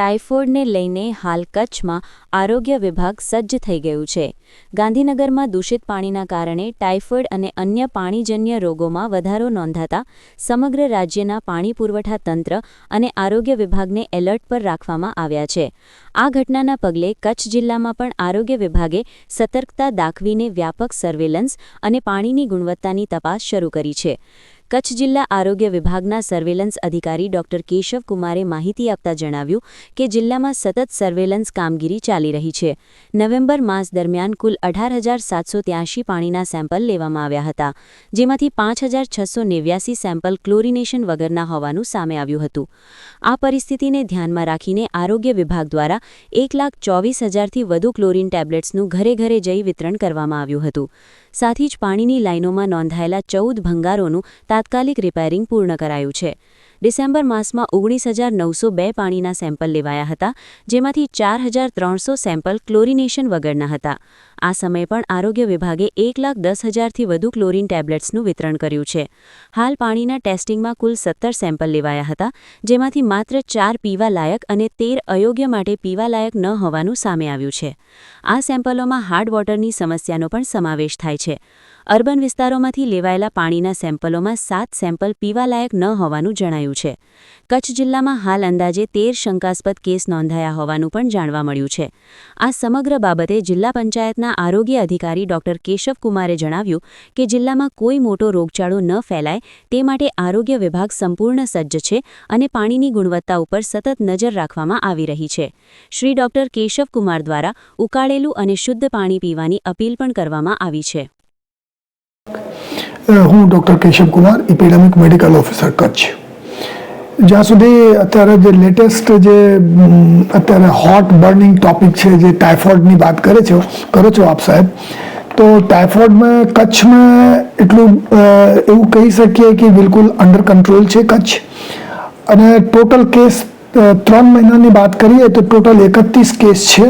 ટાઇફોઇડને લઈને હાલ કચ્છમાં આરોગ્ય વિભાગ સજ્જ થઈ ગયું છે. ગાંધીનગરમાં દૂષિત પાણીના કારણે ટાઇફોઇડ અને અન્ય પાણીજન્ય રોગોમાં વધારો નોંધાતા સમગ્ર રાજ્યના પાણી પુરવઠા તંત્ર અને આરોગ્ય વિભાગને એલર્ટ પર રાખવામાં આવ્યા છે. આ ઘટનાના પગલે કચ્છ જિલ્લામાં પણ આરોગ્ય વિભાગે સતર્કતા દાખવીને વ્યાપક સર્વેલન્સ અને પાણીની ગુણવત્તાની તપાસ શરૂ કરી છે. કચ્છ જિલ્લા આરોગ્ય વિભાગના સર્વેલન્સ અધિકારી ડોક્ટર કેશવ કુમારે માહિતી આપતા જણાવ્યું કે જિલ્લામાં સતત સર્વેલન્સ કામગીરી ચાલી રહી છે. નવેમ્બર માસ દરમિયાન કુલ અઢાર હજાર સાતસો ત્યાંશી પાણીના સેમ્પલ લેવામાં આવ્યા હતા, જેમાંથી પાંચ હજાર છસો નેવ્યાસી સેમ્પલ ક્લોરિનેશન વગરના હોવાનું સામે આવ્યું હતું. આ પરિસ્થિતિને ધ્યાનમાં રાખીને આરોગ્ય વિભાગ દ્વારા એક લાખ ચોવીસ હજારથી વધુ ક્લોરીન ટેબ્લેટ્સનું ઘરે ઘરે જઈ વિતરણ કરવામાં આવ્યું હતું. સાથી જ પાણીની લાઇનોમાં નોંધાયેલા ચૌદ ભંગારોનું તાત્કાલિક રિપેરિંગ પૂર્ણ કરાયું છે. ડિસેમ્બર માસમાં ઓગણીસ હજાર નવસો બે પાણીના સેમ્પલ લેવાયા હતા, જેમાંથી ચાર હજાર ત્રણસો સેમ્પલ ક્લોરિનેશન વગરના હતા. આ સમયે પણ આરોગ્ય વિભાગે એક લાખ દસ હજારથી વધુ ક્લોરીન ટેબ્લેટ્સનું વિતરણ કર્યું છે. હાલ પાણીના ટેસ્ટિંગમાં કુલ સત્તર સેમ્પલ લેવાયા હતા, જેમાંથી માત્ર ચાર પીવા લાયક અને તેર અયોગ્ય માટે પીવા લાયક ન હોવાનું સામે આવ્યું છે. આ સેમ્પલોમાં હાર્ડ વોટરની સમસ્યાનો પણ સમાવેશ થાય છે. અર્બન વિસ્તારોમાંથી લેવાયેલા પાણીના સેમ્પલોમાં સાત સેમ્પલ પીવાલાયક ન હોવાનું જણાયું છે. કચ્છ જિલ્લામાં હાલ અંદાજે તેર શંકાસ્પદ કેસ નોંધાયા હોવાનું પણ જાણવા મળ્યું છે. આ સમગ્ર બાબતે જિલ્લા પંચાયતના આરોગ્ય અધિકારી ડોક્ટર કેશવકુમારે જણાવ્યું કે જિલ્લામાં કોઈ મોટો રોગચાળો ન ફેલાય, તે માટે આરોગ્ય વિભાગ સંપૂર્ણ સજ્જ છે અને પાણીની ગુણવત્તા ઉપર સતત નજર રાખવામાં આવી રહી છે. શ્રી ડોક્ટર કેશવકુમાર દ્વારા ઉકાળેલું અને શુદ્ધ પાણી પીવાની અપીલ પણ કરવામાં આવી છે. હું doctor Keshav Kumar epidemic medical officer, Kutch. જ્યાં સુધી અત્યારે જે લેટેસ્ટ જે અત્યારે હોટ બર્નિંગ ટોપિક છે, જે ટાઇફોઇડની વાત કરે છે, કરો છો આપ સાહેબ, તો ટાઇફોઇડમાં કચ્છમાં એટલું એવું કહી શકીએ કે બિલકુલ અંડર કંટ્રોલ છે કચ્છ. અને ટોટલ કેસ ત્રણ મહિનાની વાત કરીએ તો ટોટલ એકત્રીસ કેસ છે.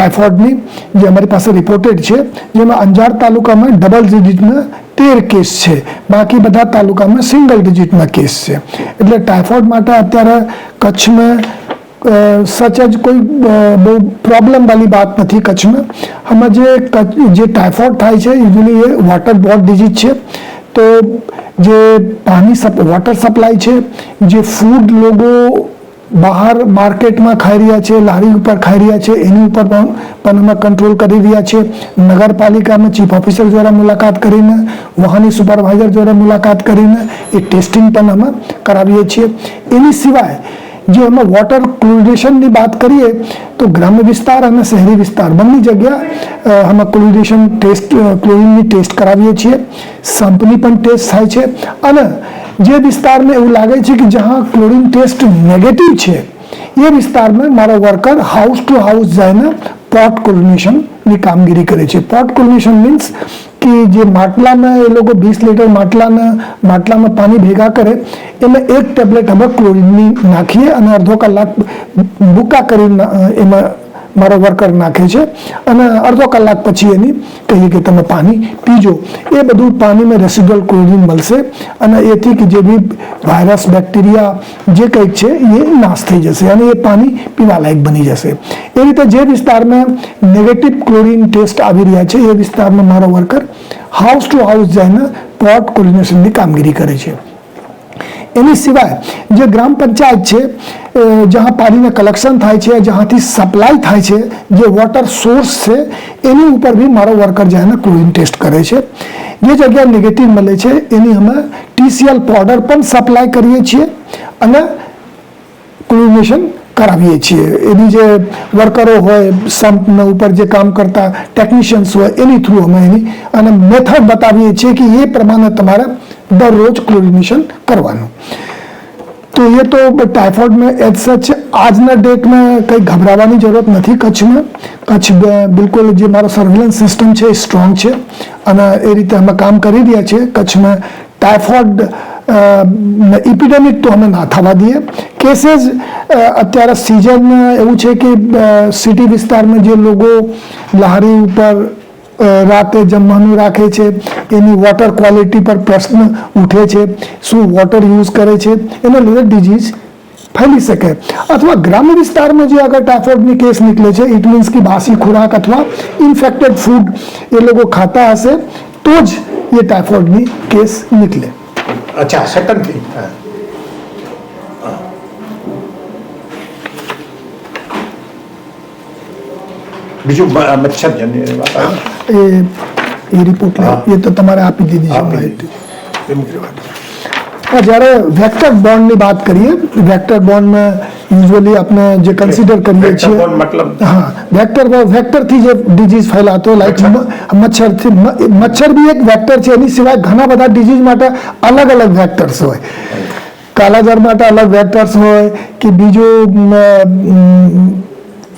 ટાઇફોઇડની જે અમારી પાસે રિપોર્ટેડ છે, જેમાં અંજાર તાલુકામાં ડબલ ડિજિટના તેર કેસ છે. બાકી બધા તાલુકામાં સિંગલ ડિજિટના કેસ છે. એટલે ટાઇફોઇડ માટે અત્યારે કચ્છમાં સચ જ કોઈ બહુ પ્રોબ્લેમ વાળી વાત નથી કચ્છમાં. આમાં જે કચ્છ- જે ટાઇફોઇડ થાય છે યુઝલી એ વોટર બોર્ડ ડિઝીઝ છે. તો જે પાણી વોટર સપ્લાય છે, જે ફૂડ લોકો બહાર માર્કેટમાં ખાઈ રહ્યા છે, લારી ઉપર ખાઈ રહ્યા છે, એની ઉપર પણ પણ અમે કંટ્રોલ કરી રહ્યા છે નગરપાલિકામાં ચીફ ઓફિસર દ્વારા મુલાકાત કરીને, વાહની સુપરવાઇઝર દ્વારા મુલાકાત કરીને એ ટેસ્ટિંગ પણ અમે કરાવીએ છીએ. એની સિવાય, જે અમે વોટર ક્લોરિડેશનની વાત કરીએ, તો ગ્રામ્ય વિસ્તાર અને શહેરી વિસ્તાર બંને જગ્યા અમે ક્લોરિડેશન ટેસ્ટ ક્લોરિનની ટેસ્ટ કરાવીએ છીએ. સંપની પણ ટેસ્ટ થાય છે. અને જે વિસ્તારમાં એવું લાગે છે કે જ્યાં ક્લોરિન ટેસ્ટ નેગેટિવ છે, એ વિસ્તારમાં મારો વર્કર હાઉસ ટુ હાઉસ જઈને પોટ ક્લોરિનેશનની કામગીરી કરે છે. પોટ ક્લોરિનેશન મીન્સ કે જે માટલામાં એ લોકો વીસ લીટર માટલાના, માટલામાં પાણી ભેગા કરે એમાં એક ટેબ્લેટ અમે ક્લોરિનની નાખીએ અને અડધો કલાક બુકા કરીને એમાં મારો વર્કર નાખે છે અને અડધો કલાક પછી એની કહીએ કે તમે પાણી પીજો. એ બધું પાણીમાં રેસિડ્યુઅલ ક્લોરિન મળશે અને એથી કે જે બી વાયરસ બેક્ટેરિયા જે કંઈક છે એ નાશ થઈ જશે અને એ પાણી પીવાલાયક બની જશે. એ રીતે જે વિસ્તારમાં નેગેટિવ ક્લોરિન ટેસ્ટ આવી રહ્યા છે, એ વિસ્તારમાં મારો વર્કર હાઉસ ટુ હાઉસ જઈને પોટ ક્લોરિનેશનની કામગીરી કરે છે. એની સિવાય જે ગ્રામ પંચાયત છે જ્યાં પાણીનું કલેક્શન થાય છે જ્યાંથી સપ્લાય થાય છે, જે વોટર સોર્સ છે, એની ઉપર બી મારો વર્કર જઈને ક્લોરિન ટેસ્ટ કરે છે. જે જગ્યાએ નેગેટિવ મળે છે, એની અમે ટીસીએલ પાવડર પણ સપ્લાય કરીએ છીએ અને ક્લોરિનેશન કરાવીએ છીએ. એની જે વર્કરો હોય, સંપના ઉપર જે કામ કરતા ટેકનિશિયન્સ હોય, એની થ્રુ અમે એની અને મેથડ બતાવીએ છીએ કે એ પ્રમાણે તમારે દરરોજ ક્લોરિનેશન કરવાનું. તો એ તો ટાઇફોઇડમાં એજ સચ આજના ડેટમાં કંઈ ગભરાવાની જરૂરત નથી કચ્છમાં. કચ્છ બિલકુલ જે મારો સર્વેલન્સ સિસ્ટમ છે એ સ્ટ્રોંગ છે. અને એ રીતે અમે કામ કરી રહ્યા છીએ. કચ્છમાં ટાઇફોઇડ ઇપિડેમિક તો અમે ના થવા દઈએ કેસીસ અત્યારે સિઝન એવું છે કે સિટી વિસ્તારમાં જે લોકો લારી ઉપર અ, રાતે જમવાનું રાખે છે એની વોટર ક્વોલિટી પર પ્રશ્ન ઉઠે છે શું વોટર યુઝ કરે છે એના લીધે ડિઝીઝ ફેલી શકે અથવા ગ્રામ્ય વિસ્તારમાં જે અગર ટાઇફોઇડની કેસ નીકળે છે ઇટ મીન્સ કે બાસી ખોરાક અથવા ઇન્ફેક્ટેડ ફૂડ એ લોકો ખાતા હશે તો જ એ ટાઇફોઇડની કેસ નીકળે અચ્છા સેકન્ડ થિંગ. બીજું મચ્છરજન્ય વાત એ રિપોર્ટ એ તો તમારે આપી દીધી છે માહિતી. એમ હા, જ્યારે વેક્ટર બોન્ડની વાત કરીએ વેક્ટર બોન્ડમાં યુઝ્યુઅલી આપણે જે કન્સિડર કરીએ Vector છીએ bond મતલબ હા વેક્ટર વેક્ટરથી જે ડિઝીઝ ફેલાતો લાઈક મચ્છરથી મ- મચ્છર બી એક વેક્ટર છે એની સિવાય ઘણા બધા ડિઝીઝ માટે અલગ અલગ વેક્ટર્સ હોય કાલાજાર માટે અલગ વેક્ટર્સ હોય કે બીજું અમ,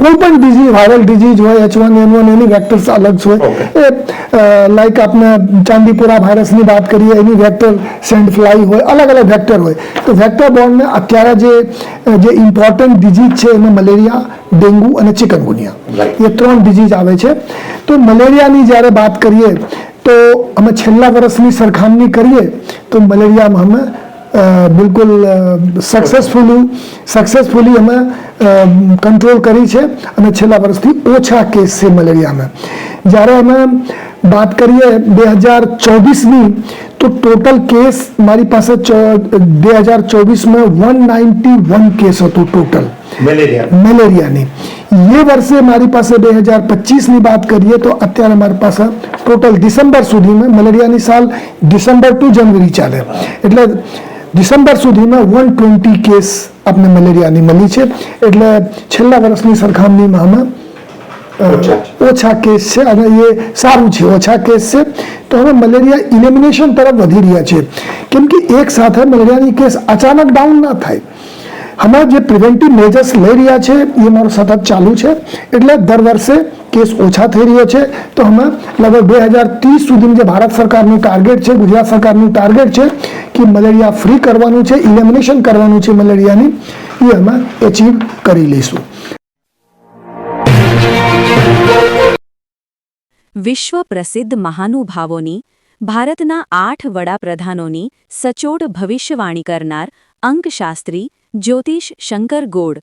કોઈ પણ ડિઝીઝ વાયરલ ડિઝીઝ હોય એચ વન એન વન એની વેક્ટર્સ અલગ હોય. એ લાઈક આપણે ચાંદીપુરા વાયરસની વાત કરીએ એની વેક્ટર સેન્ડ ફ્લાય હોય અલગ અલગ વેક્ટર હોય. તો વેક્ટર બોર્ડને અત્યારે જે જે ઇમ્પોર્ટન્ટ ડિઝીઝ છે એમાં મલેરિયા ડેન્ગુ અને ચિકનગુનિયા એ ત્રણ ડિઝીઝ આવે છે. તો મલેરિયાની જ્યારે વાત કરીએ તો અમે છેલ્લા વર્ષની સરખામણી કરીએ તો મલેરિયામાં અમે બિલકુલ સક્સેસફુલી સક્સેસફુલી અમે કંટ્રોલ કરી છે અને છેલ્લા વર્ષથી ઓછા કેસ છે મલેરિયામાં જ્યારે અમે વાત કરીએ બે હજાર ચોવીસની તો ટોટલ કેસ મારી પાસે બે હજાર ચોવીસમાં વન નાઇન્ટી વન કેસ હતું ટોટલ મેલેરિયા. મેલેરિયાની. એ વર્ષે મારી પાસે બે હજાર પચીસની વાત કરીએ તો અત્યારે મારી પાસે ટોટલ ડિસેમ્બર સુધીમાં મલેરિયાની સાલ ડિસેમ્બર ટુ જનવરી ચાલે. એટલે ડિસેમ્બર સુધીમાં વન ટ્વેન્ટી કેસ આપણે મલેરિયાની મળી છે. એટલે છેલ્લા વર્ષની સરખામણીમાં ઓછા કેસ છે અને એ સારું છે ઓછા કેસ છે. તો હવે મલેરિયા ઇલિમિનેશન તરફ વધી રહ્યા છે. કેમ કે એક સાથે મલેરિયાની કેસ અચાનક ડાઉન ના થાય. હમણાં જે પ્રિવેન્ટિવ મેજર્સ લઈ રહ્યા છે એ મારો સતત ચાલુ છે. એટલે દર વર્ષે કેસ ઓછા થઈ રહ્યો છે, તો અમે લગભગ બે હજાર ત્રીસ સુધીની જે ભારત સરકારનું ટાર્ગેટ છે, ગુજરાત સરકારનું ટાર્ગેટ છે, કે મલેરિયા ફ્રી કરવાનું છે ઇલેમિનેશન કરવાનું છે મલેરિયાની, એ અમે એચીવ કરી લઈશું. વિશ્વ પ્રસિદ્ધ મહાનુભાવોની, ભારતના આઠ વડાપ્રધાનોની સચોટ ભવિષ્યવાણી કરનાર અંકશાસ્ત્રી જ્યોતિષ શંકર ગોડ